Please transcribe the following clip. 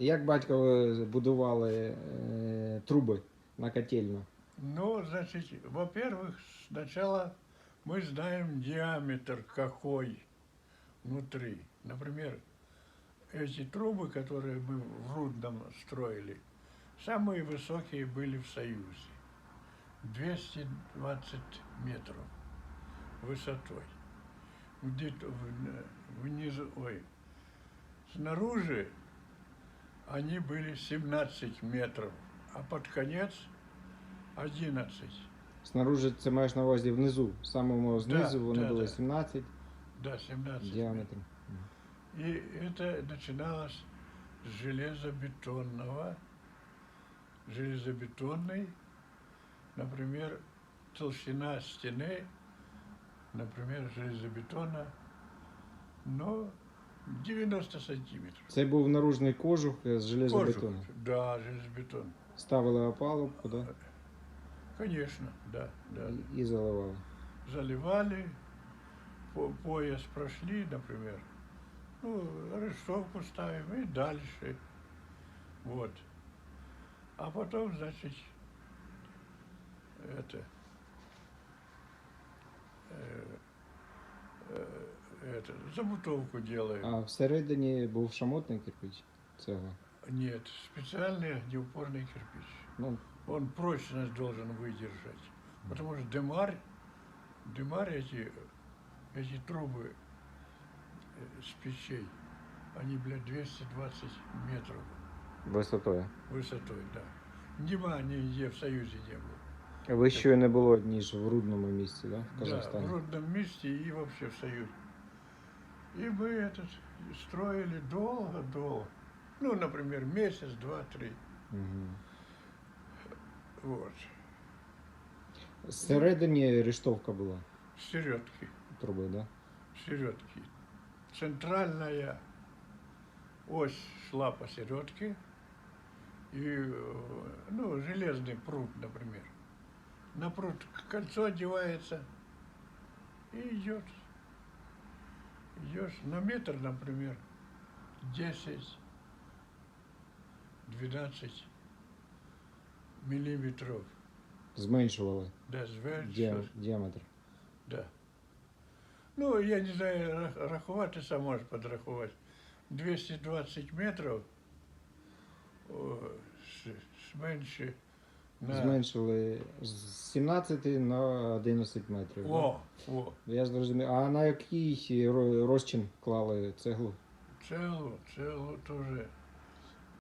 Як батько ви будували е, труби на котельну? Ну, значит, во-первых, сначала мы знаем диаметр какой внутри. Например, эти трубы, которые мы в Рудном строили, самые высокие были в Союзе. 220 метров высотой. Где-то в- внизу, ой, снаружи они были 17 метров, а под конец 11. Снаружи це маєш на увазі внизу. Самому знизу Да, вони да, були да. 17 Да, 17. діаметром. И это начиналось с железобетонного, железобетонный, например, толщина стены, например, железобетона, но 90 сантиметров. Це був наружний кожух з Кожух. железобетону. Да, железобетон. Ставили опалубку да? Конечно, да, да. і- і заливали. заливали, по пояс прошли, например, ну, решетку ставим и дальше. Вот. А потом, значит, это, э, это, забутовку делаем. А всередині був шамотний кирпич. Цегла. Нет, специальный огнеупорный кирпич. Ну, Он прочность должен выдержать. Потому что дымарь, дымарь эти, эти трубы э, с печей, они, блядь, 220 метров висотою. высотой, да. Нема нигде в Союзе не было. Вищої не було, ніж в рудному місці, да? в Да, Казахстані. в родном месте и вообще в Союзе. И мы этот строили долго-долго. Ну, например, месяц, два, три. Мгм. Вот. Всередині рештовка була Середки. труби, да? середки. Центральная ось шла посередке, и, э, ну, железный пруд, например. На пруд кольцо одевается и идет Идешь на метр, например, 10, 12 миллиметров. Зменшували Да, зверху. діа- діаметр. Да. Ну, я не знаю, ра- рахувати, ти сам можеш подрахувати. 220 метрів о, с- зменши на... Зменшили з 17 на 11 метрів. да? О, о, Я зрозумів. А на який розчин клали цеглу? Цеглу, цеглу теж